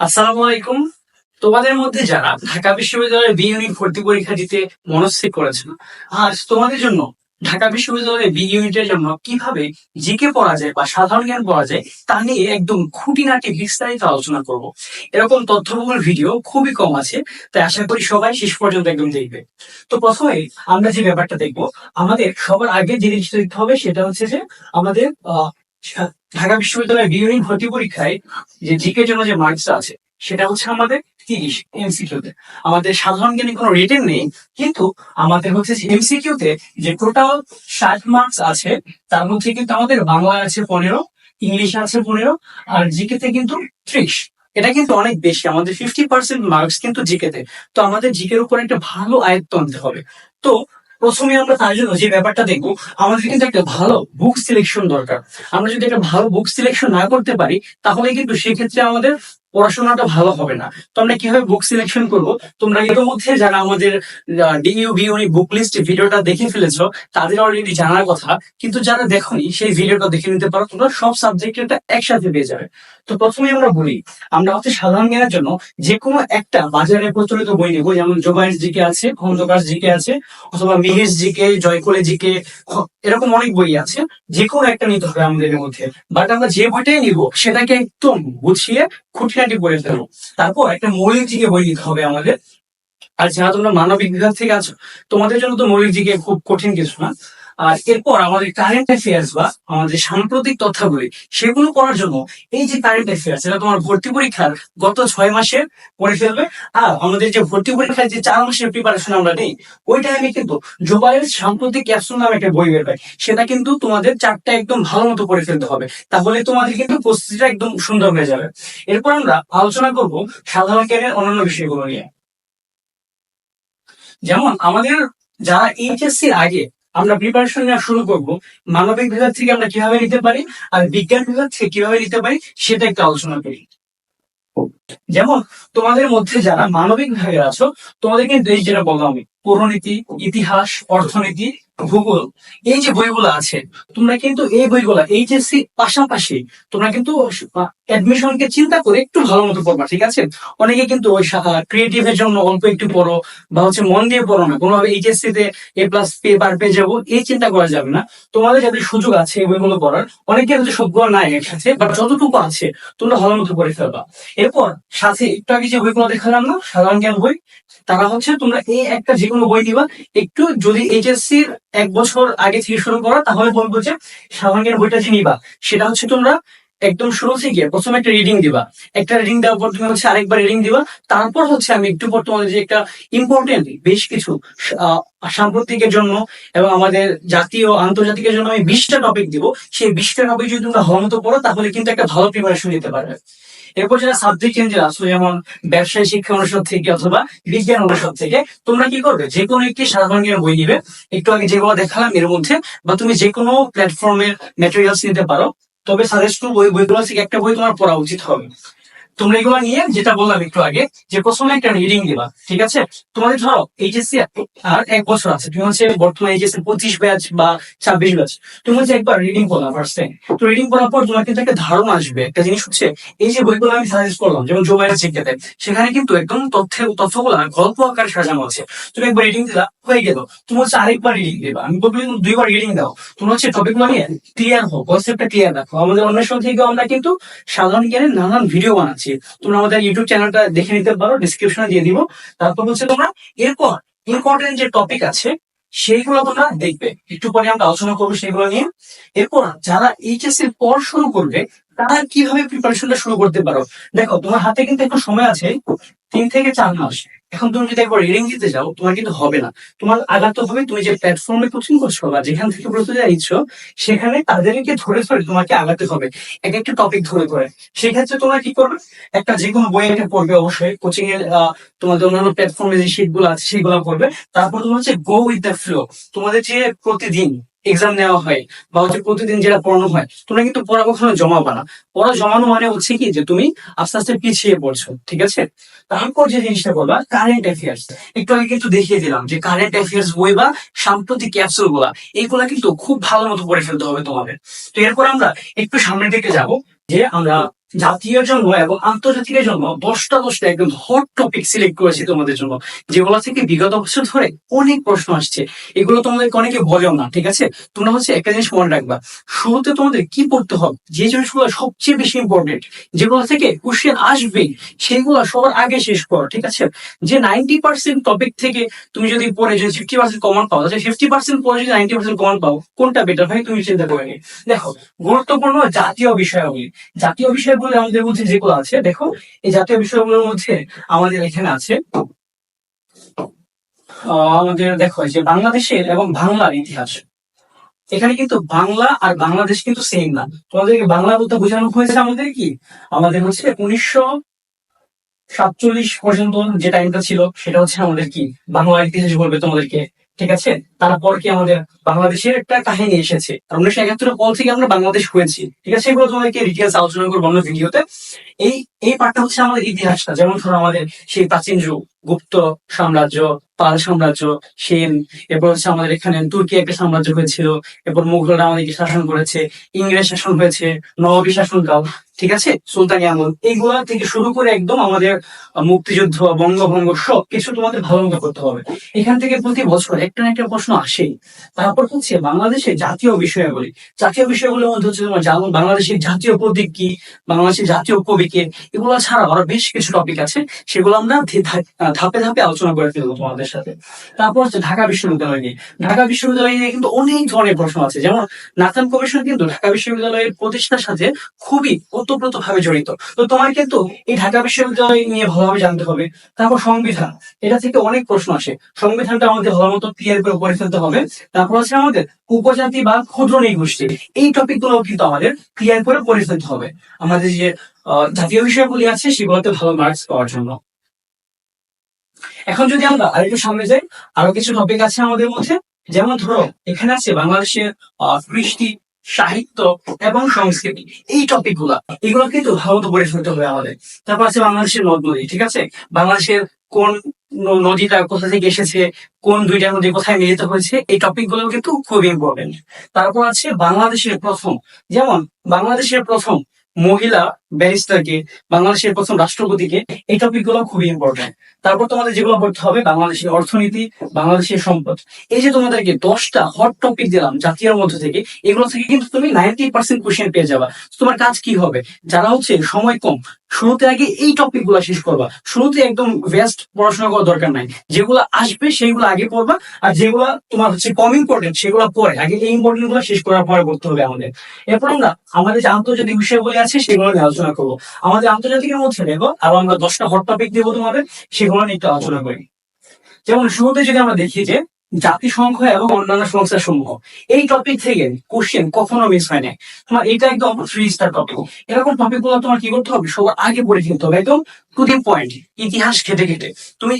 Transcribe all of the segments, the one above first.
আসসালামু আলাইকুম। তোমাদের মধ্যে যারা ঢাকা বিশ্ববিদ্যালয়ের বি ইউনিট ভর্তি পরীক্ষা দিতে মনস্থির করেছেন, আজ তোমাদের জন্য ঢাকা বিশ্ববিদ্যালয়ের বি ইউনিটের জন্য কীভাবে জিকে পড়া যায় বা সাধারণ জ্ঞান পড়া যায় তা নিয়ে একদম খুঁটিনাটি বিস্তারিত আলোচনা করব। এরকম তথ্যবহুল ভিডিও খুবই কম আছে, তাই আশা করি সবাই শেষ পর্যন্ত একদম দেখবে। তো প্রথমে আমরা যে ব্যাপারটা দেখব, আমাদের সবার আগে যে জিনিসটা দেখতে হবে সেটা হচ্ছে যে আমাদের ঢাকা বিশ্ববিদ্যালয়ের বি ভর্তি পরীক্ষায় যে জিকে জন্য যে মার্কস আছে, সেটা হচ্ছে আমাদের তিরিশ এমসিকিউতে আমাদের সাধারণ জ্ঞানে কোনো রিটেন নেই, কিন্তু আমাদের হচ্ছে এমসিকিউতে যে টোটাল ষাট মার্কস আছে, তার মধ্যে কিন্তু আমাদের বাংলা আছে পনেরো, ইংলিশে আছে পনেরো, আর জিকেতে কিন্তু ত্রিশ। এটা কিন্তু অনেক বেশি, আমাদের ফিফটি পার্সেন্ট মার্কস কিন্তু জিকেতে তো। আমাদের জিকের উপর একটা ভালো আয়ত্ত আনতে হবে। তো প্রথমে আমরা তার জন্য যে ব্যাপারটা দেখব, আমাদের কিন্তু একটা ভালো বুক সিলেকশন দরকার। আমরা যদি একটা ভালো বুক সিলেকশন না করতে পারি, তাহলে কিন্তু সেক্ষেত্রে আমাদের পড়াশোনাটা ভালো হবে না। তো আমরা কীভাবে বুক সিলেকশন করব? তোমরা এর মধ্যে যারা আমাদের ডিইউ বিউনি বুক লিস্ট ভিডিওটা দেখে ফেলেছো, তাদের অলরেডি জানার কথা। কিন্তু যারা দেখোনি, সেই ভিডিওটা দেখে নিতে পারো, তোমরা সব সাবজেক্টেরটা একসাথে পেয়ে যাবে। তো প্রথমে আমরা বলি, আমরা হচ্ছে সাধারণ জ্ঞানের জন্য যে কোনো একটা বাজারে প্রচলিত বই নেব, যেমন জোবাইস জিকে আছে, খন্দকার জিকে আছে, অথবা মিহির জিকে জয়কলে জিকে এরকম অনেক বই আছে যে কোনো একটা নিতে হবে আমাদের মধ্যে। বাট আমরা যে বইটাই নিব, সেটাকে একদম গুছিয়ে খুঁটিনাটি করে ফেলব তারপর একটা মৌলিক জিকে বই নিতে হবে আমাদের। আর যারা তোমরা মানবিক বিভাগ থেকে আছো, তোমাদের জন্য তো মৌলিক জিকে খুব কঠিন কিছু না। আর এরপর আমাদের কারেন্ট অ্যাফেয়ার্স বা আমাদের সাম্প্রতিক তথ্যাবলী সেগুলো করার জন্য এই যে কারেন্ট অ্যাফেয়ার্স এটা তোমার ভর্তি পরীক্ষার গত ছয় মাসের পড়ে ফেলবে। আর আমাদের যে ভর্তি পরীক্ষার যে চার মাসের প্রিপারেশন আমরা নেই, ওই টাইমে কিন্তু জোবাইয়ের সাম্প্রতিক ক্যাপসুল নামে একটা বই বের পায়। সেটা কিন্তু তোমাদের চারটা একদম ভালো মতো পড়ে ফেলতে হবে। তাহলে তোমাদের কিন্তু প্রস্তুতিটা একদম সুন্দর হয়ে যাবে। এরপর আমরা আলোচনা করব সাধারণ জ্ঞানের অন্যান্য বিষয়গুলো নিয়ে। যেমন আমাদের যারা এইচএসসি আগে আমরা প্রিপারেশন নেওয়া শুরু করব। মানবিক বিভাগ থেকে আমরা কীভাবে নিতে পারি? আর বিজ্ঞান বিভাগ থেকে কীভাবে নিতে পারি? সেটা একটু আলোচনা করি। যেমন তোমাদের মধ্যে যারা মানবিক বিভাগের আছো তোমাদের কিন্তু এই যেটা বললাম আমি পৌরনীতি ইতিহাস, অর্থনীতি, ভূগোল, এই যে বইগুলো আছে, তোমরা কিন্তু এই বইগুলা এইচএসসি পাশাপাশি তোমরা কিন্তু অ্যাডমিশনকে চিন্তা করে একটু ভালো মতো পড়বা, ঠিক আছে? অনেকে কিন্তু ওই ক্রিয়েটিভ এর জন্য অল্প একটু পড়ো বা হচ্ছে মন দিয়ে পড়ো না, কোনোভাবে এইচএসসি তে এ প্লাস পে বার পেয়ে যাব, এই চিন্তা করা যাবে না। তোমাদের যাদের সুযোগ আছে এই বইগুলো পড়ার, অনেকের হচ্ছে সবগুলো নাই একসাথে বাট যতটুকু আছে তোমরা ভালো মতো পড়ে ফেলবা। এরপর সাথে একটু আগে যে বইগুলো দেখালাম না, সাধারণ জ্ঞান বই, তারা হচ্ছে তোমরা এই একটা যে কোনো বই নিবা। একটু যদি এইচএসসি এক বছর আগে থেকে শুরু করো, তাহলে বলব যে সাধারণ জ্ঞান বইটা যে নিবা, সেটা হচ্ছে তোমরা একদম শুরু থেকে প্রথমে একটা রিডিং দিবা। একটা রিডিং দেওয়ার পর তুমি হচ্ছে আরেকবার রিডিং দিবা। তারপর হচ্ছে আমি একটু পর তোমাদের যে একটা ইম্পর্টেন্ট বেশ কিছু সাম্প্রতিকের জন্য এবং আমাদের জাতীয় আন্তর্জাতিকের জন্য আমি বিশটা টপিক দিব। সেই বিশটা টপিক যদি তোমরা ভালো পড়ো, তাহলে কিন্তু একটা ভালো প্রিপারেশন নিতে পারবে। এরপর যারা সাবজেক্ট চেঞ্জের আসো যেমন ব্যবসায় শিক্ষা অনুষদ থেকে অথবা বিজ্ঞান অনুষদ থেকে, তোমরা কি করবে? যে কোনো একটি সাধারণ জ্ঞান বই নিবে। একটু আগে যেগুলো দেখালাম এর মধ্যে, বা তুমি যে কোনো প্ল্যাটফর্মের ম্যাটেরিয়ালস নিতে পারো। তবে সাজেস্ট করব ওই বইগুলো থেকে একটা বই তোমার পড়া উচিত হবে। তোমরা এগুলো নিয়ে যেটা বললাম একটু আগে, যে প্রথমে একটা রিডিং দিবা, ঠিক আছে? তোমাদের ধরো এইচএসসি আর এক বছর আছে। তুমি হচ্ছে বর্তমানে এইচএসসি পঁচিশ ব্যাচ বা ছাব্বিশ ব্যাচ তুমি হচ্ছে একবার রিডিং করলাম ফার্স্ট তো রিডিং করার পর তোমার কিন্তু একটা ধারণা আসবে। একটা জিনিস হচ্ছে, এই যে বইগুলো আমি সাজেস্ট করলাম, যেমন জোবাইয়ের শিক্ষাতে সেখানে কিন্তু একদম তথ্যের তথ্যগুলো গল্প আকারে সাজানো আছে। তুমি একবার রিডিং দিলা, হয়ে গেল। তুমি হচ্ছে আরেকবার রিডিং দিবা। আমি বলব দুইবার রিডিং দাও। তুমি হচ্ছে টপিকগুলো নিয়ে ক্লিয়ার হও কনসেপ্টটা ক্লিয়ার রাখো। আমাদের অন্বেষণ থেকে আমরা কিন্তু সাধারণ জ্ঞানের নানান ভিডিও বানাচ্ছি। তোমরা আমাদের ইউটিউব চ্যানেলটা দেখে নিতে পারো ডিসক্রিপশনে দিয়ে দিব। তারপর হচ্ছে তোমরা, এরপর ইম্পর্টেন্ট যে টপিক আছে, সেইগুলো তোমরা দেখবে। একটু পরে আমরা আলোচনা করব সেগুলো নিয়ে। এরপর যারা এইচএসসি পর শুরু করবে, তারা কীভাবে প্রিপারেশনটা শুরু করতে পারো? দেখো, তোমার হাতে কিন্তু একটু সময় আছে, তিন থেকে চার মাস। এখন তুমি যদি একবার রিডিং দিতে যাও, তোমার কিন্তু হবে না। তোমার আগাতে হবে তুমি যে প্ল্যাটফর্মে কোচিং করছ বা যেখান থেকে প্রস্তুতি নিচ্ছ, সেখানে তাদেরকে ধরে ধরে তোমাকে আগাতে হবে। এক একটা টপিক ধরে ধরে। সেক্ষেত্রে তোমরা কি করবে? একটা যে কোনো বই একটা পড়বে অবশ্যই। কোচিং এর তোমাদের অন্যান্য প্ল্যাটফর্মে যে শিটগুলো আছে, সেগুলো পড়বে। তারপর তোমার হচ্ছে গো উইথ দ্য ফ্লো তোমাদের যে প্রতিদিন এক্সাম নেওয়া হয় বা হচ্ছে প্রতিদিন যেটা পড়ানো হয়, তোমরা কিন্তু পড়া কখনো জমাবা না। পড়া জমানো মানে হচ্ছে কি যে তুমি আস্তে আস্তে পিছিয়ে পড়ছো, ঠিক আছে? তারপর যে জিনিসটা বলবা কারেন্ট অ্যাফেয়ার্স একটু আগে কিন্তু দেখিয়ে দিলাম যে কারেন্ট অ্যাফেয়ার্স বই বা সাম্প্রতিক ক্যাপসুলগুলা, এইগুলা কিন্তু খুব ভালো মতো পড়ে ফেলতে হবে তোমাদের। তো এরপর আমরা একটু সামনের দিকে যাব, যে আমরা জাতীয় জন্য এবং আন্তর্জাতিকের জন্য দশটা দশটা একদম হট টপিক সিলেক্ট করেছি তোমাদের জন্য, যেগুলো থেকে বিগত বছর ধরে অনেক প্রশ্ন আসছে। এগুলো তোমাদেরকে অনেকে বলেও না, ঠিক আছে? তোমরা হচ্ছে একটা জিনিস মনে রাখবা, শুরুতে তোমাদের কি পড়তে হবে, যে জিনিসগুলো সবচেয়ে বেশি ইম্পর্টেন্ট যেগুলো থেকে কোশ্চেন আসবে সেগুলো সবার আগে শেষ করো, ঠিক আছে? যে নাইনটি পার্সেন্ট টপিক থেকে তুমি যদি পড়ে যদি ফিফটি পার্সেন্ট কমন পাও, তাহলে ফিফটি পার্সেন্ট পড়ে যদি নাইনটি পার্সেন্ট কমন পাও, কোনটা বেটার ভাই তুমি চিন্তা করে দেখো, গুরুত্বপূর্ণ জাতীয় বিষয়াবলী, জাতীয় বিষয়গুলো আমাদের মধ্যে যেগুলো আছে, দেখো, এই জাতীয় বিষয়গুলোর মধ্যে আমাদের এখানে আছে আমাদের দেখো যে বাংলাদেশের এবং বাংলার ইতিহাস। এখানে কিন্তু বাংলা আর বাংলাদেশ কিন্তু সেম না। তোমাদেরকে বাংলা বলতে বোঝানো হয়েছে আমাদের কি? আমাদের হচ্ছে উনিশশো সাতচল্লিশ পর্যন্ত যে টাইমটা ছিল, সেটা হচ্ছে আমাদের কি? বাংলা ইতিহাস বলবে তোমাদেরকে। ঠিক আছে? তারপর কি আমাদের বাংলাদেশের একটা কাহিনী এসেছে। উনিশশো একাত্তরের পর থেকে আমরা বাংলাদেশ হয়েছি। ঠিক আছে? এগুলো তোমাদেরকে ডিটেলস আলোচনা করব অন্য ভিডিওতে এই এই পার্টটা হচ্ছে আমাদের ইতিহাসটা। যেমন ধরো আমাদের সেই প্রাচীন যুগ। গুপ্ত সাম্রাজ্য, পাল সাম্রাজ্য, সেন, এরপর হচ্ছে আমাদের এখানে তুর্কি একটা সাম্রাজ্য হয়েছিল, এরপর মুঘলরা আমাদেরকে শাসন করেছে, ইংরেজ শাসন হয়েছে নবাবী শাসনকাল ঠিক আছে? সুলতানি আমল, এইগুলা থেকে শুরু করে একদম আমাদের মুক্তিযুদ্ধ, বঙ্গভঙ্গ সব কিছু তোমাদের ভালো মতো করতে হবে। এখান থেকে প্রতি বছর একটা না একটা প্রশ্ন আসেই। তারপর হচ্ছে বাংলাদেশের জাতীয় বিষয়গুলি জাতীয় বিষয়গুলোর মধ্যে হচ্ছে তোমার জানো বাংলাদেশের জাতীয় প্রতীক কি? বাংলাদেশের জাতীয় কবি কে? এগুলো ছাড়া আরও বেশ কিছু টপিক আছে। সেগুলো আমরা ধাপে ধাপে আলোচনা করে ফেলব তোমাদের সাথে। তারপর হচ্ছে ঢাকা বিশ্ববিদ্যালয় নিয়ে। ঢাকা বিশ্ববিদ্যালয় নিয়ে কিন্তু অনেক ধরনের প্রশ্ন আছে। যেমন, নাথান কমিশন কিন্তু ঢাকা বিশ্ববিদ্যালয়ের প্রতিষ্ঠার সাথে খুবই ওতপ্রোত ভাবে জড়িত। তো তোমার কিন্তু এই ঢাকা বিশ্ববিদ্যালয় নিয়ে ভালোভাবে জানতে হবে। তারপর সংবিধান। এটা থেকে অনেক প্রশ্ন আসে। সংবিধানটা আমাদের ভালো মতো ক্লিয়ার করে ফেলতে হবে। তারপর আছে আমাদের উপজাতি বা ক্ষুদ্র নৃগোষ্ঠী এই টপিকগুলো কিন্তু আমাদের ক্লিয়ার করে পড়ে ফেলতে হবে। আমাদের যে জাতীয় বিষয়গুলি আছে, সেগুলোতে ভালো মার্কস পাওয়ার জন্য। এখন যদি আমরা আরেকটু সামনে যাই, আরও কিছু টপিক আছে আমাদের মধ্যে। যেমন ধরো, এখানে আছে বাংলাদেশের কৃষ্টি, সাহিত্য এবং সংস্কৃতি। এই টপিকগুলা, এগুলো কিন্তু ভালো পড়ে ফেলতে হবে আমাদের। তারপর আছে বাংলাদেশের নদ নদী ঠিক আছে? বাংলাদেশের কোন নদীটা কোথা থেকে এসেছে, কোন দুইটা নদী কোথায় মিলিত হয়েছে, এই টপিকগুলো কিন্তু খুব ইম্পর্টেন্ট তারপর আছে বাংলাদেশের প্রথম। যেমন, বাংলাদেশের প্রথম মহিলা ব্যারিস্টারকে বাংলাদেশের প্রথম রাষ্ট্রপতিকে এই টপিকগুলো খুবই ইম্পর্টেন্ট তারপর তোমাদের যেগুলো পড়তে হবে, বাংলাদেশের অর্থনীতি, বাংলাদেশের সম্পদ। এই যে তোমাদেরকে দশটা হট টপিক দিলাম জাতীয় মধ্য থেকে, এগুলো থেকে কিন্তু তুমি নাইনটি পার্সেন্ট কোশ্চেন পেয়ে যাবা। তোমার কাজ কি হবে? যারা হচ্ছে সময় কম, শুরুতে আগে এই টপিকগুলা শেষ করবা। শুরুতে একদম বেস্ট পড়াশোনা করার দরকার নাই। যেগুলো আসবে সেইগুলো আগে পড়বা, আর যেগুলো তোমার হচ্ছে কম ইম্পর্টেন্ট সেগুলো পরে। আগে এই ইম্পর্টেন্টগুলো শেষ করার পরে করতে হবে আমাদের। এরপর আমরা আমাদের যে আন্তর্জাতিক বিষয়গুলি আছে সেগুলো নিয়ে আলোচনা করব। আমাদের আন্তর্জাতিকের মধ্যে দেখো, আরও আমরা দশটা হট টপিক দেবো তোমাদের সেগুলো নিয়ে একটু আলোচনা করি। যেমন শুরুতে যদি আমরা দেখি যে, জাতিসংঘ এবং অন্যান্য সংস্থা সমূহ, এই টপিক থেকে কোশ্চেন কখনো মিস হয় না তোমার এটা একদম থ্রি স্টার টপিক এরকম টপিকগুলো তোমার কি করতে হবে? সবার আগে পড়ে ফেলতে হবে। একদম টু দি পয়েন্ট ইতিহাস ঘেটে ঘেটে। তুমি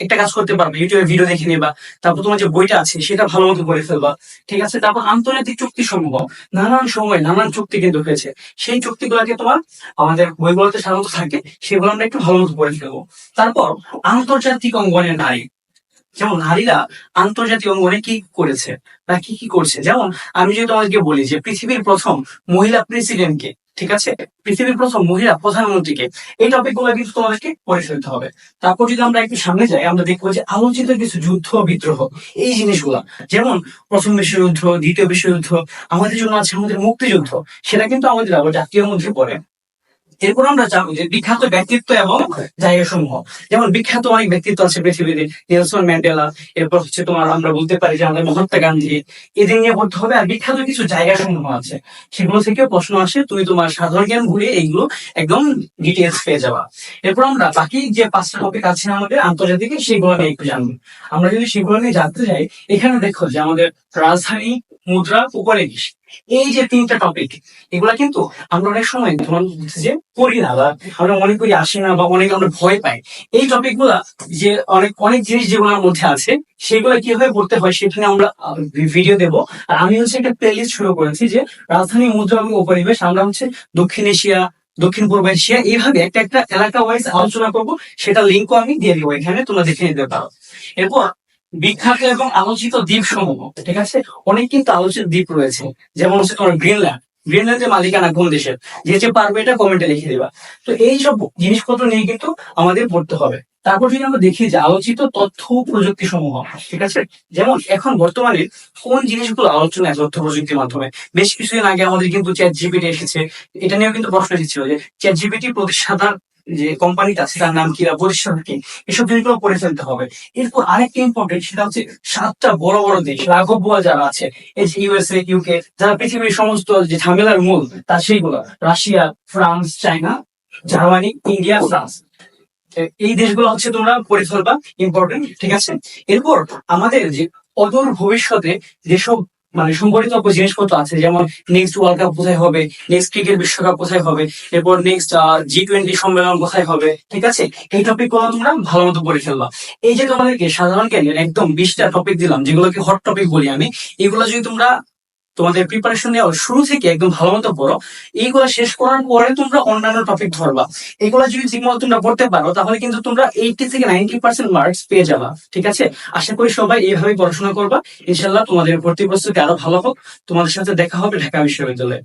একটা কাজ করতে পারবে, ইউটিউবে ভিডিও দেখে নিবা, তারপর তোমার যে বইটা আছে সেটা ভালো মতো পড়ে ফেলবা, ঠিক আছে? তারপর আন্তর্জাতিক চুক্তি সমূহ, নানান সময় নানান চুক্তি কিন্তু হয়েছে। সেই চুক্তিগুলোকে তোমার আমাদের বইগুলোতে সাধারণত থাকে, সেগুলো আমরা একটু ভালো মতো পড়ে ফেলব। তারপর আন্তর্জাতিক অঙ্গনের নারী। যেমন নারীরা আন্তর্জাতিক অঙ্গনে কি করেছে বা কি কি করছে? যেমন আমি যদি তোমাদেরকে বলি যে পৃথিবীর প্রথম মহিলা প্রেসিডেন্টকে ঠিক আছে? পৃথিবীর প্রথম মহিলা প্রধানমন্ত্রীকে। এই টপিকগুলো কিন্তু তোমাদেরকে পড়ে ফেলতে হবে। তারপর যদি আমরা একটু সামনে যাই, আমরা দেখব যে আলোচিত কিছু যুদ্ধ বিদ্রোহ। এই জিনিসগুলা, যেমন প্রথম বিশ্বযুদ্ধ, দ্বিতীয় বিশ্বযুদ্ধ, আমাদের জন্য আছে আমাদের মুক্তিযুদ্ধ। সেটা কিন্তু আমাদের জাতীয় মধ্যে পড়ে। এরপর আমরা জানি যে বিখ্যাত ব্যক্তিত্ব এবং জায়গা সমূহ যেমন বিখ্যাত অনেক ব্যক্তিত্ব আছে পৃথিবীতে, নেলসন ম্যান্ডেলা, এরপর হচ্ছে তোমার আমরা বলতে পারি যে আমাদের মহাত্মা গান্ধী। এদের নিয়ে পড়তে হবে আর বিখ্যাত কিছু জায়গা সমূহ আছে। সেগুলো থেকেও প্রশ্ন আসে, তুমি তোমার সাধারণ জ্ঞান ঘুরে এইগুলো একদম ডিটেলস পেয়ে যাবা। এরপর আমরা বাকি যে পাঁচটা টপিক আছে আমাদের আন্তর্জাতিক, সেগুলো নিয়ে একটু জানব। আমরা যদি সেগুলো নিয়ে জানতে যাই, এখানে দেখো যে আমাদের রাজধানী, মুদ্রা, উপনিবেশ। এই যে তিনটা টপিক এগুলা কিন্তু আমরা অনেক সময় তোমার যে পড়ি না বা আমরা মনে করি আসে না বা অনেক আমরা ভয় পাই। এই টপিকগুলা যে অনেক অনেক জিনিস যেগুলোর মধ্যে আছে, সেগুলো কীভাবে পড়তে হয় সেখানে আমরা ভিডিও দেব। আর আমি হচ্ছে একটা প্লেলিস্ট শুরু করেছি যে রাজধানী মুদ্রা এবং উপনিবেশ, আমরা হচ্ছে দক্ষিণ এশিয়া, দক্ষিণ পূর্ব এশিয়া, এইভাবে একটা একটা এলাকা ওয়াইজ আলোচনা করব, সেটা লিঙ্কও আমি দিয়ে দিব এখানে, তোমরা দেখে নিতে পারো। এরপর বিখ্যাত এবং আলোচিত দ্বীপ সমূহ ঠিক আছে? অনেক কিন্তু আলোচিত দ্বীপ রয়েছে। যেমন হচ্ছে তোমার গ্রিনল্যান্ড। গ্রিনল্যান্ডের মালিকানা কোন দেশের? যে পারবে এটা কমেন্টে লিখে দিবা। তো এই সব জিনিসপত্র নিয়ে কিন্তু আমাদের পড়তে হবে। তারপর যদি আমরা দেখি যে আলোচিত তথ্য প্রযুক্তি সমূহ ঠিক আছে? যেমন এখন বর্তমানে কোন জিনিসগুলো আলোচনায় তথ্য প্রযুক্তির মাধ্যমে? বেশ কিছুদিন আগে আমাদের কিন্তু চ্যাট জিপিটি এসেছে। এটা নিয়েও কিন্তু প্রশ্ন এসেছিল যে চ্যাট জিপিটি প্রতিষ্ঠাতার যে কোম্পানিটা তার নাম কি বা প্রতিষ্ঠাতা কি, এসব জিনিসগুলো পড়ে ফেলতে হবে। এরপর আরেকটা ইম্পর্টেন্ট সেটা হচ্ছে সাতটা বড় বড় দেশ রাঘব যারা আছে, এই যে ইউএসএ ইউকে যারা পৃথিবীর সমস্ত যে ঝামেলার মূল তা সেইগুলো, Russia, France, China, Germany, India, France. এই দেশগুলো হচ্ছে তোমরা পড়ে ফেলবা ইম্পর্টেন্ট ঠিক আছে? এরপর আমাদের যে অদূর ভবিষ্যতে যেসব মানে সংগঠিত জিনিসপত্র আছে, যেমন নেক্সট ওয়ার্ল্ড কাপ কোথায় হবে নেক্সট ক্রিকেট বিশ্বকাপ কোথায় হবে, এরপর নেক্সট জি টোয়েন্টি সম্মেলন কোথায় হবে, ঠিক আছে? এই টপিকগুলো তোমরা ভালো মতো পড়ে ফেলবা। এই যে তোমাদেরকে সাধারণ জ্ঞানের একদম বিশটা টপিক দিলাম, যেগুলোকে হট টপিক বলি আমি, এগুলো যদি তোমরা তোমাদের প্রিপারেশন নেওয়া শুরু থেকে একদম ভালো মতো পড়ো। এইগুলো শেষ করার পরে তোমরা অন্যান্য টপিক ধরবা। এগুলো যদি ঠিকমতো তোমরা পড়তে পারো, তাহলে কিন্তু তোমরা এইটি থেকে নাইনটি পার্সেন্ট মার্কস পেয়ে যাবা, ঠিক আছে? আশা করি সবাই এইভাবে পড়াশোনা করবা। ইনশাল্লাহ তোমাদের ভর্তি প্রস্তুতি আরও ভালো হোক। তোমাদের সাথে দেখা হবে ঢাকা বিশ্ববিদ্যালয়ে।